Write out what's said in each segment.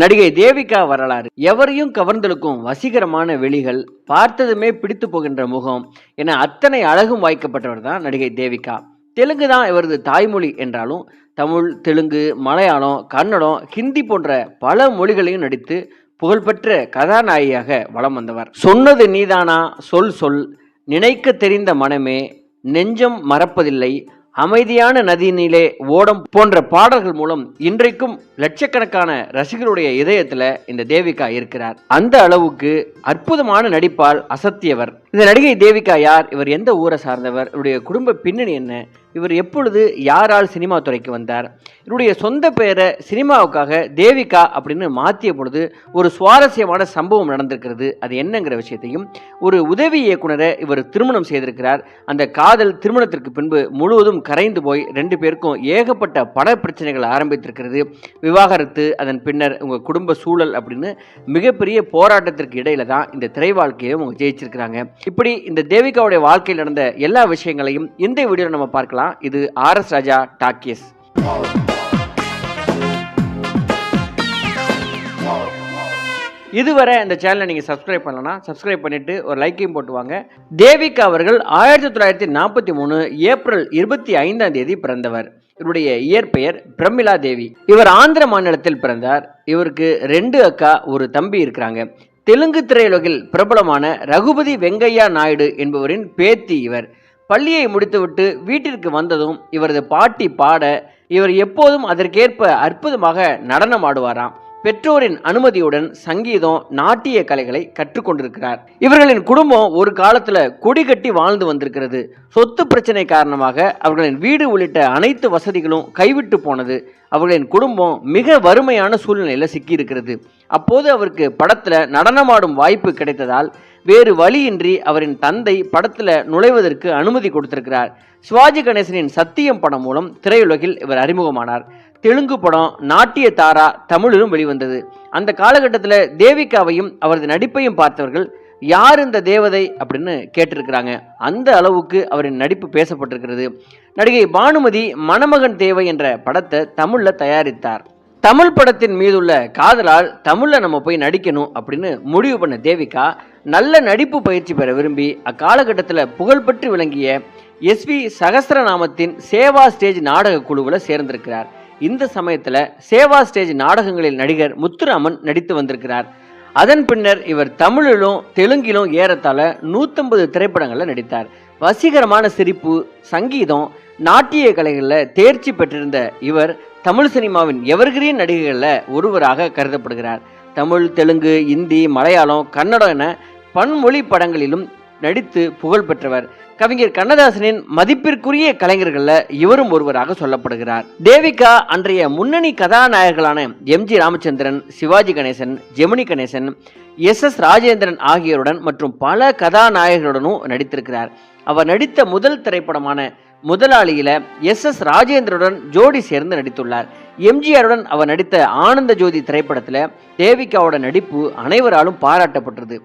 நடிகை தேவிகா வரலாறு. எவரையும் கவர்ந்தெழுக்கும் வசீகரமான வெளிகள் பார்த்ததுமே பிடித்து போகின்ற முகம் என அத்தனை அழகும் வாய்க்கப்பட்டவர் தான் நடிகை தேவிகா. தெலுங்கு தான் இவரது தாய்மொழி என்றாலும் தமிழ் தெலுங்கு மலையாளம் கன்னடம் ஹிந்தி போன்ற பல மொழிகளையும் நடித்து புகழ்பெற்ற கதாநாயகியாக வலம் வந்தவர். சொன்னது நீதானா? சொல் சொல். நினைக்க தெரிந்த மனமே நெஞ்சம் மறப்பதில்லை. அமைதியான நதியினிலே ஓடம் போன்ற பாடல்கள் மூலம் இன்றைக்கும் லட்சக்கணக்கான ரசிகருடைய இதயத்துல இந்த தேவிகா இருக்கிறார். அந்த அளவுக்கு அற்புதமான நடிப்பால் அசத்தியவர். இந்த நடிகை தேவிகா யார்? இவர் எந்த ஊரை சார்ந்தவர்? இவருடைய குடும்ப பின்னணி என்ன? இவர் எப்பொழுது யாரால் சினிமா துறைக்கு வந்தார்? இவருடைய சொந்த பெயரை சினிமாவுக்காக தேவிகா அப்படின்னு மாற்றிய பொழுது ஒரு சுவாரஸ்யமான சம்பவம் நடந்திருக்கிறது. அது என்னங்கிற விஷயத்தையும் ஒரு உதவி இயக்குனரை இவர் திருமணம் செய்திருக்கிறார். அந்த காதல் திருமணத்திற்கு பின்பு முழுவதும் கரைந்து போய் ரெண்டு பேருக்கும் ஏகப்பட்ட பண பிரச்சனைகள் ஆரம்பித்திருக்கிறது. விவாகரத்து அதன் பின்னர் உங்கள் குடும்ப சூழல் அப்படின்னு மிகப்பெரிய போராட்டத்திற்கு இடையில தான் இந்த திரை வாழ்க்கையை அவங்க ஜெயிச்சிருக்கிறாங்க. இப்படி இந்த தேவிகாவுடைய வாழ்க்கையில் நடந்த எல்லா விஷயங்களையும் இந்த வீடியோவில் நம்ம பார்க்கலாம். இது ஆர் எஸ் ராஜா டாக்கியஸ் இதுவரை இந்த சேனலை நீங்கள் சப்ஸ்கிரைப் பண்ணலன்னா சப்ஸ்கிரைப் பண்ணிட்டு ஒரு லைக்கையும் போட்டுவாங்க தேவிகா அவர்கள் ஆயிரத்தி தொள்ளாயிரத்தி நாற்பத்தி மூணு ஏப்ரல் இருபத்தி ஐந்தாம் தேதி பிறந்தவர். இவருடைய இயற்பெயர் பிரமிளா தேவி இவர் ஆந்திர மாநிலத்தில் பிறந்தார். இவருக்கு ரெண்டு அக்கா ஒரு தம்பி இருக்கிறாங்க. தெலுங்கு திரையுலகில் பிரபலமான ரகுபதி வெங்கையா நாயுடு என்பவரின் பேத்தி இவர். பள்ளியை முடித்துவிட்டு வீட்டிற்கு வந்ததும் இவரது பாட்டி பாட இவர் எப்போதும் அதற்கேற்ப அற்புதமாக நடனம் ஆடுவாராம் பெற்றோரின் அனுமதியுடன் சங்கீதம் நாட்டிய கலைகளை கற்றுக்கொண்டிருக்கிறார். இவர்களின் குடும்பம் ஒரு காலத்துல கொடி கட்டி வாழ்ந்து வந்திருக்கிறது. சொத்து பிரச்சனை காரணமாக அவர்களின் வீடு உள்ளிட்ட அனைத்து வசதிகளும் கைவிட்டு போனது. அவர்களின் குடும்பம் மிக வறுமையான சூழ்நிலையில் சிக்கியிருக்கிறது. அப்போது அவருக்கு படத்துல நடனமாடும் வாய்ப்பு கிடைத்ததால் வேறு வழியின்றி அவரின் தந்தை படத்தில் நுழைவதற்கு அனுமதி கொடுத்திருக்கிறார். சிவாஜி கணேசனின் சத்தியம் படம் மூலம் திரையுலகில் இவர் அறிமுகமானார். தெலுங்கு படம் நாட்டிய தாரா தமிழிலும் வெளிவந்தது. அந்த காலகட்டத்தில் தேவிகாவையும் அவரது நடிப்பையும் பார்த்தவர்கள் யார் இந்த தேவதை? அப்படின்னு கேட்டிருக்கிறாங்க. அந்த அளவுக்கு அவரின் நடிப்பு பேசப்பட்டிருக்கிறது. நடிகை பானுமதி மணமகன் தேவை என்ற படத்தை தமிழில் தயாரித்தார். தமிழ் படத்தின் மீதுள்ள காதலால் தமிழில் நம்ம போய் நடிக்கணும் அப்படின்னு முடிவு பண்ண தேவிகா நல்ல நடிப்பு பயிற்சி பெற விரும்பி அக்காலகட்டத்தில் புகழ்பெற்று விளங்கிய எஸ்வி சகஸ்ரநாமத்தின் சேவா ஸ்டேஜ் நாடக குழுவில் சேர்ந்திருக்கிறார். இந்த சமயத்தில் சேவா ஸ்டேஜ் நாடகங்களில் நடிகர் முத்துராமன் நடித்து வந்திருக்கிறார். அதன் பின்னர் இவர் தமிழிலும் தெலுங்கிலும் ஏறத்தாழ நூற்றம்பது திரைப்படங்களில் நடித்தார். வசீகரமான சிரிப்பு சங்கீதம் நாட்டிய கலைகளில் தேர்ச்சி பெற்றிருந்த இவர் தமிழ் சினிமாவின் எவர்கிரீன் நடிகைகளில் ஒருவராக கருதப்படுகிறார். தமிழ் தெலுங்கு இந்தி மலையாளம் கன்னடம் என பன்மொழி படங்களிலும் நடித்து புகழ் பெற்றவர். கவிஞர் கண்ணதாசனின் மதிப்பிற்குரிய கலைஞர்களில் இவரும் ஒருவராக சொல்லப்படுகிறார். தேவிகா அன்றைய முன்னணி கதாநாயகர்களான M G Ramachandran Sivaji Ganesan Gemini Ganesan S S Rajendran ஆகியோருடன் மற்றும் பல கதாநாயகர்களுடனும் நடித்திருக்கிறார். அவர் நடித்த முதல் திரைப்படமான முதலாளியில எஸ் எஸ் ராஜேந்திரனுடன் ஜோடி சேர்ந்து நடித்துள்ளார். எம்ஜிஆருடன் அவர் நடித்த ஆனந்த ஜோதி திரைப்படத்தில் தேவிகாவோட நடிப்பு அனைவராலும் பாராட்டப்பட்டது.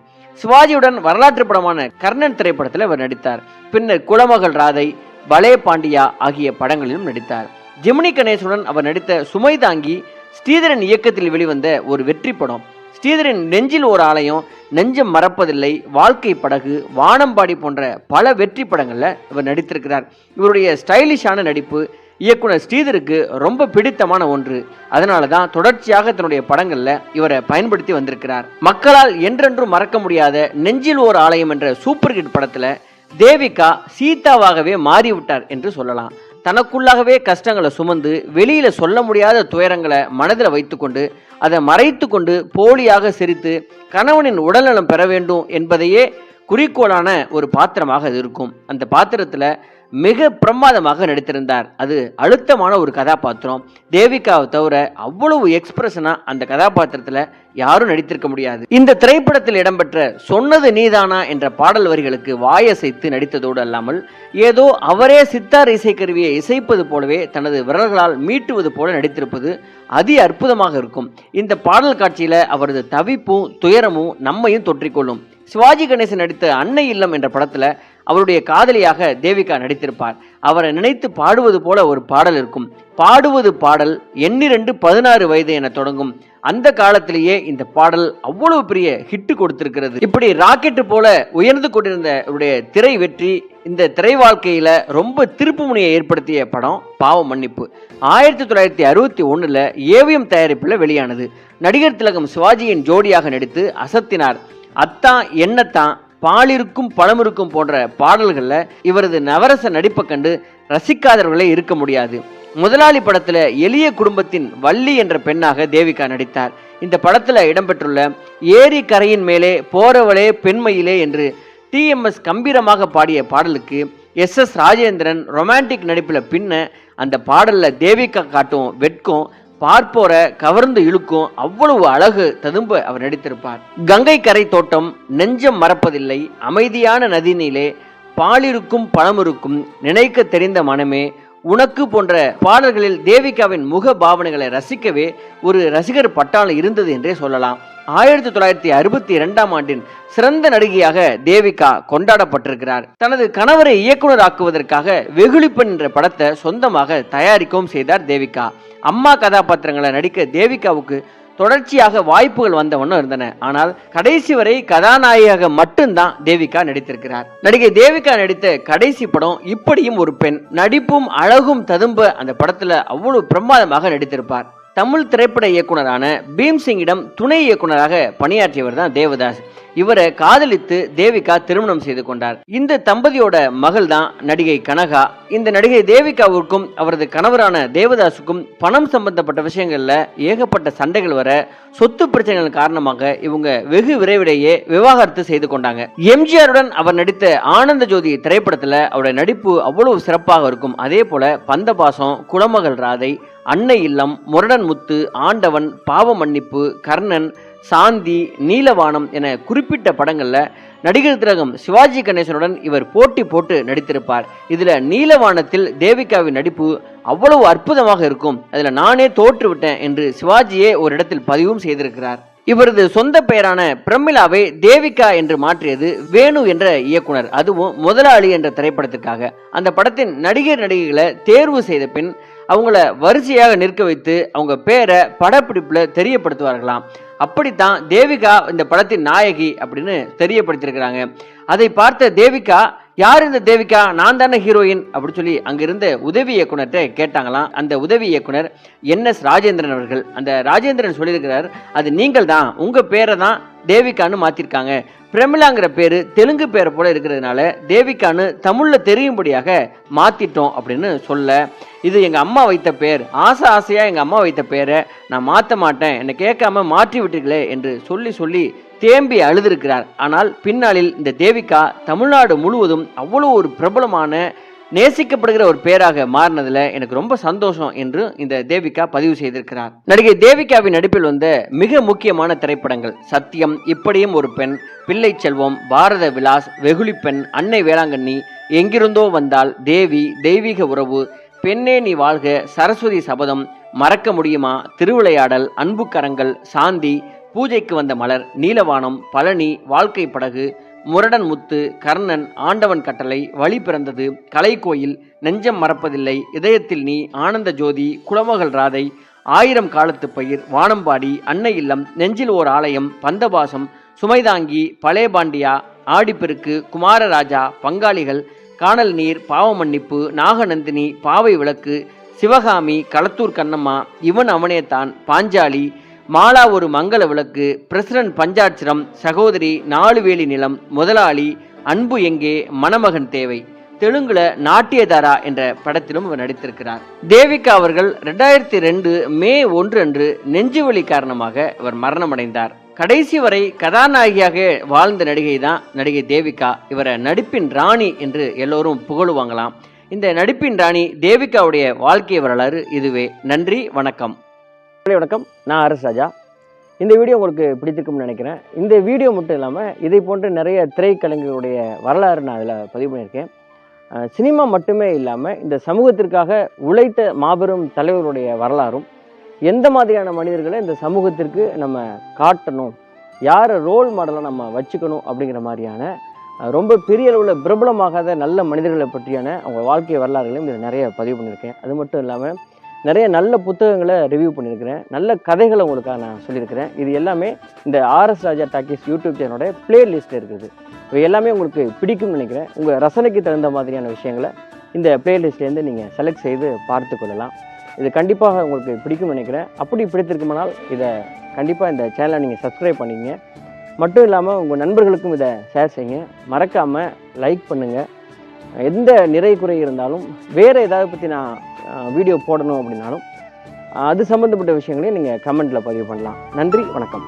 சிவாஜியுடன் வரலாற்று படமான கர்ணன் திரைப்படத்தில் அவர் நடித்தார். பின்னர் குலமகள் ராதை பலே பாண்டியா ஆகிய படங்களிலும் நடித்தார். ஜெமினி கணேசனுடன் அவர் நடித்த சுமை தாங்கி ஸ்ரீதரன் இயக்கத்தில் வெளிவந்த ஒரு வெற்றி படம். ஸ்ரீதரின் நெஞ்சில் ஒரு ஆலயம் நெஞ்சம் மறப்பதில்லை வாழ்க்கை படகு வானம்பாடி போன்ற பல வெற்றி படங்களில் இவர் நடித்திருக்கிறார். இவருடைய ஸ்டைலிஷான நடிப்பு இயக்குனர் ஸ்ரீதருக்கு ரொம்ப பிடித்தமான ஒன்று. அதனால தான் தொடர்ச்சியாக தன்னுடைய படங்களில் இவரை பயன்படுத்தி வந்திருக்கிறார். மக்களால் என்றென்றும் மறக்க முடியாத நெஞ்சில் ஓர் ஆலயம் என்ற சூப்பர் ஹிட் படத்தில் தேவிகா சீதாவாகவே மாறிவிட்டார் என்று சொல்லலாம். தனக்குள்ளாகவே கஷ்டங்களை சுமந்து வெளியில சொல்ல முடியாத துயரங்களை மனதில் வைத்துக்கொண்டு அதை மறைத்து கொண்டு போலியாக சிரித்து கணவனின் உடல்நலம் பெற வேண்டும் என்பதையே குறிக்கோளான ஒரு பாத்திரமாக அது இருக்கும். அந்த பாத்திரத்தில் மிக பிரமாதமாக நடித்திருந்தார். அது அழுத்தமான ஒரு கதாபாத்திரம். தேவிகாவை தவிர அவ்வளவு எக்ஸ்பிரஷனா அந்த கதாபாத்திரத்தில் யாரும் நடித்திருக்க முடியாது. இந்த திரைப்படத்தில் இடம்பெற்ற சொன்னது நீதானா என்ற பாடல் வரிகளுக்கு வாயசைத்து நடித்ததோடு அல்லாமல் ஏதோ அவரே சித்தார் இசைக்கருவியை இசைப்பது போலவே தனது விரல்களால் மீட்டுவது போல நடித்திருப்பது அதி அற்புதமாக இருக்கும். இந்த பாடல் காட்சியில அவரது தவிப்பும் துயரமும் நம்மையும் தொற்றிக்கொள்ளும். சிவாஜி கணேசன் நடித்த அன்னை இல்லம் என்ற படத்துல அவருடைய காதலியாக தேவிகா நடித்திருப்பார். அவரை நினைத்து பாடுவது போல ஒரு பாடல் இருக்கும். பாடுவது பாடல் எண்ணிரண்டு பதினாறு வயது என தொடங்கும். அந்த காலத்திலேயே இந்த பாடல் அவ்வளவு பெரிய ஹிட்டு கொடுத்திருக்கிறது. இப்படி ராக்கெட்டு போல உயர்ந்து கொண்டிருந்த அவருடைய திரை வெற்றி இந்த திரை வாழ்க்கையில ரொம்ப திருப்பு முனையை ஏற்படுத்திய படம் பாவ மன்னிப்பு. ஆயிரத்தி தொள்ளாயிரத்தி அறுபத்தி ஒன்னுல ஏவிஎம் தயாரிப்பில் வெளியானது. நடிகர் திலகம் சிவாஜியின் ஜோடியாக நடித்து அசத்தினார். அத்தான் என்னத்தான் பாலிருக்கும் பழமிருக்கும் போன்ற பாடல்களில் இவரது நவரச நடிப்பை கண்டு ரசிக்காதவர்களே இருக்க முடியாது. முதலாளி படத்துல எளிய குடும்பத்தின் வள்ளி என்ற பெண்ணாக தேவிகா நடித்தார். இந்த படத்துல இடம்பெற்றுள்ள ஏரி கரையின் மேலே போறவளே பெண்மையிலே என்று டிஎம்எஸ் கம்பீரமாக பாடிய பாடலுக்கு எஸ் எஸ் ராஜேந்திரன் ரொமான்டிக் நடிப்பில் பின்ன அந்த பாடலில் தேவிகா காட்டும் வெட்கம் பார்ப்போரை கவர்ந்து இழுக்கும் அவ்வளவு அழகு ததும்ப அவர் நடித்திருப்பார். கங்கை கரை தோட்டம் நெஞ்சம் மறப்பதில்லை அமைதியான நதினிலே பாலிருக்கும் பழமிருக்கும் நினைக்க தெரிந்த மனமே உனக்கு போன்ற பாடல்களில் தேவிகாவின் முக பாவனைகளை ரசிக்கவே ஒரு ரசிகர் பட்டாளம் இருந்தது என்றே சொல்லலாம். ஆயிரத்தி தொள்ளாயிரத்தி அறுபத்தி இரண்டாம் ஆண்டின் சிறந்த நடிகையாக தேவிகா கொண்டாடப்பட்டிருக்கிறார். தனது கணவரை இயக்குனர் ஆக்குவதற்காக வெகுளிப்பன் என்ற படத்தை சொந்தமாக தயாரிக்கவும் செய்தார் தேவிகா. அம்மா கதாபாத்திரங்களை நடிக்க தேவிகாவுக்கு தொடர்ச்சியாக வாய்ப்புகள் வந்தவண்ணம் இருந்தன. ஆனால் கடைசி வரை கதாநாயகியாக மட்டும்தான் தேவிகா நடித்திருக்கிறார். நடிகை தேவிகா நடித்த கடைசி படம் இப்படியும் ஒரு பெண். நடிப்பும் அழகும் ததும்ப அந்த படத்துல அவ்வளவு பிரமாதமாக நடித்திருப்பார். தமிழ் திரைப்பட இயக்குனரான பீம்சிங்கிடம் துணை இயக்குனராக பணியாற்றியவர் தான் தேவதாஸ். இவரை காதலித்து தேவிகா திருமணம் செய்து கொண்டார். இந்த தம்பதியோட மகள் தான் நடிகை கனகா. இந்த நடிகை தேவிகாவிற்கும் அவரது கணவரான தேவதாஸுக்கும் பணம் சம்பந்தப்பட்ட விஷயங்கள்ல ஏகப்பட்ட சண்டைகள் வர சொத்து பிரச்சனைகள் காரணமாக இவங்க வெகு விரைவிலேயே விவாகரத்து செய்து கொண்டாங்க. எம்ஜிஆருடன் அவர் நடித்த ஆனந்த ஜோதி திரைப்படத்துல அவருடைய நடிப்பு அவ்வளவு சிறப்பாக இருக்கும். அதே போல பந்தபாசம் குளமகள் ராதை அன்னை இல்லம் முரடன் முத்து ஆண்டவன் பாவ மன்னிப்பு கர்ணன் சாந்தி நீலவானம் என குறிப்பிட்ட படங்களில் நடிகர் திலகம் சிவாஜி கணேசனுடன் இவர் போட்டி போட்டு நடித்திருப்பார். இதில் நீலவானத்தில் தேவிகாவின் நடிப்பு அவ்வளவு அற்புதமாக இருக்கும். அதில் நானே தோற்றுவிட்டேன் என்று சிவாஜியே ஒரு இடத்தில் பதிவும் செய்திருக்கிறார். இவரது சொந்த பெயரான பிரமிளாவை தேவிகா என்று மாற்றியது வேணு என்ற இயக்குனர் அதுவும் முதலாளி என்ற திரைப்படத்திற்காக. அந்த படத்தின் நடிகர் நடிகைகளை தேர்வு செய்த பின் அவங்கள வரிசையாக நிற்க வைத்து அவங்க பேரை படப்பிடிப்பில் தெரியப்படுத்துவார்களாம். அப்படித்தான் தேவிகா இந்த படத்தின் நாயகி அப்படின்னு தெரியப்படுத்தியிருக்கிறாங்க. அதை பார்த்த தேவிகா யார் இந்த தேவிகா? நான் தானே ஹீரோயின் அப்படின்னு சொல்லி அங்கிருந்த உதவி இயக்குனர்கிட்ட கேட்டாங்களாம். அந்த உதவி இயக்குனர் என் எஸ் ராஜேந்திரன் அவர்கள். அந்த ராஜேந்திரன் சொல்லியிருக்கிறார் அது நீங்கள் தான் உங்கள் பேரை தான் தேவிகான்னு மாத்திருக்காங்க. பிரமிளாங்கிற பேரு தெலுங்கு பேரை போல இருக்கிறதுனால தேவிகான்னு தமிழ்ல தெரியும்படியாக மாத்திட்டோம் அப்படின்னு சொல்ல இது எங்க அம்மா வைத்த பேர். ஆசை ஆசையா எங்க அம்மா வைத்த பேரை நான் மாற்ற மாட்டேன். என்னை கேட்காம மாற்றி விட்டீர்களே என்று சொல்லி சொல்லி தேம்பி அழுதிருக்கிறார். ஆனால் பின்னாளில் இந்த தேவிகா தமிழ்நாடு முழுவதும் அவ்வளோ ஒரு பிரபலமான நேசிக்கப்படுகிற ஒரு பேராக மாறினதுல எனக்கு ரொம்ப சந்தோஷம் என்று இந்த தேவிகா பதிவு செய்திருக்கிறார். நடிகை தேவிகாவின் நடிப்பில் வந்த மிக முக்கியமான திரைப்படங்கள் சத்தியம் இப்படியும் ஒரு பெண் பிள்ளை செல்வம் பாரத விலாஸ் வெகுளி பெண் அன்னை வேளாங்கண்ணி எங்கிருந்தோ வந்தால் தேவி தெய்வீக உறவு பெண்ணே நீ வாழ்க சரஸ்வதி சபதம் மறக்க முடியுமா திருவிளையாடல் அன்புக்கரங்கள் சாந்தி பூஜைக்கு வந்த மலர் நீலவானம் பழனி வாழ்க்கை படகு முரடன் முத்து கர்ணன் ஆண்டவன் கட்டளை வழி பிறந்தது கலைக்கோயில் நெஞ்சம் மறப்பதில்லை இதயத்தில் நீ ஆனந்த ஜோதி குலமகள் ராதை ஆயிரம் காலத்து பயிர் வானம்பாடி அன்னை இல்லம் நெஞ்சில் ஓர் ஆலயம் பந்தபாசம் சுமைதாங்கி பழையபாண்டியா ஆடிப்பெருக்கு குமாரராஜா பங்காளிகள் காணல் நீர் பாவமன்னிப்பு நாகநந்தினி பாவை விளக்கு சிவகாமி களத்தூர் கண்ணம்மா இவன் அவனேதான் பாஞ்சாலி மாலா ஒரு மங்கள விளக்கு பிரசிடன்ட் பஞ்சாட்சிரம் சகோதரி நாலுவேலி நிலம் முதலாளி அன்பு எங்கே மணமகன் தேவை. தெலுங்குல நாட்டியதாரா என்ற படத்திலும் இவர் நடித்திருக்கிறார். தேவிகா அவர்கள் ரெண்டாயிரத்தி ரெண்டு மே ஒன்று அன்று நெஞ்சுவலி காரணமாக இவர் மரணமடைந்தார். கடைசி வரை கதாநாயகியாக வாழ்ந்த நடிகை தான் நடிகை தேவிகா. இவரை நடிப்பின் ராணி என்று எல்லோரும் புகழுவாங்களாம். இந்த நடிப்பின் ராணி தேவிகாவுடைய வாழ்க்கை வரலாறு இதுவே. நன்றி வணக்கம். வணக்கம். நான் அரசு ராஜா. இந்த வீடியோ உங்களுக்கு பிடித்திருக்கும்னு நினைக்கிறேன். இந்த வீடியோ மட்டும் இல்லாமல் இதை போன்ற நிறைய திரைக்கலைஞர்களுடைய வரலாறு நான் அதில் பதிவு பண்ணியிருக்கேன். சினிமா மட்டுமே இல்லாமல் இந்த சமூகத்திற்காக உழைத்த மாபெரும் தலைவருடைய வரலாறும் எந்த மாதிரியான மனிதர்களை இந்த சமூகத்திற்கு நம்ம காட்டணும் யாரை ரோல் மாடலாக நம்ம வச்சுக்கணும் அப்படிங்கிற மாதிரியான ரொம்ப பெரிய அளவில் பிரபலமாகாத நல்ல மனிதர்களை பற்றியான அவங்க வாழ்க்கை வரலாறுகளையும் இதில் நிறைய பதிவு பண்ணியிருக்கேன். அது மட்டும் இல்லாமல் நிறைய நல்ல புத்தகங்களை ரிவ்யூ பண்ணியிருக்கிறேன். நல்ல கதைகளை உங்களுக்காக நான் சொல்லியிருக்கிறேன். இது எல்லாமே இந்த ஆர்எஸ் ராஜா டாக்கீஸ் யூடியூப் சேனலோட பிளேலிஸ்ட்டில் இருக்குது. இவை எல்லாமே உங்களுக்கு பிடிக்கும்னு நினைக்கிறேன். உங்கள் ரசனைக்கு தகுந்த மாதிரியான விஷயங்களை இந்த பிளேலிஸ்ட்லேருந்து நீங்கள் செலக்ட் செய்து பார்த்து கொள்ளலாம். இது கண்டிப்பாக உங்களுக்கு பிடிக்கும்னு நினைக்கிறேன். அப்படி பிடித்திருக்குமானால் இதை கண்டிப்பாக இந்த சேனலை நீங்கள் சப்ஸ்கிரைப் பண்ணிங்க மட்டும் இல்லாமல் உங்கள் நண்பர்களுக்கும் இதை ஷேர் செய்யுங்க. மறக்காமல் லைக் பண்ணுங்கள் எந்த நிறை குறை இருந்தாலும் வேறு ஏதாவது பற்றி நான் வீடியோ போடணும் அப்படின்னாலும் அது சம்மந்தப்பட்ட விஷயங்களையும் நீங்கள் கமெண்ட்டில் பதிவு பண்ணலாம். நன்றி வணக்கம்.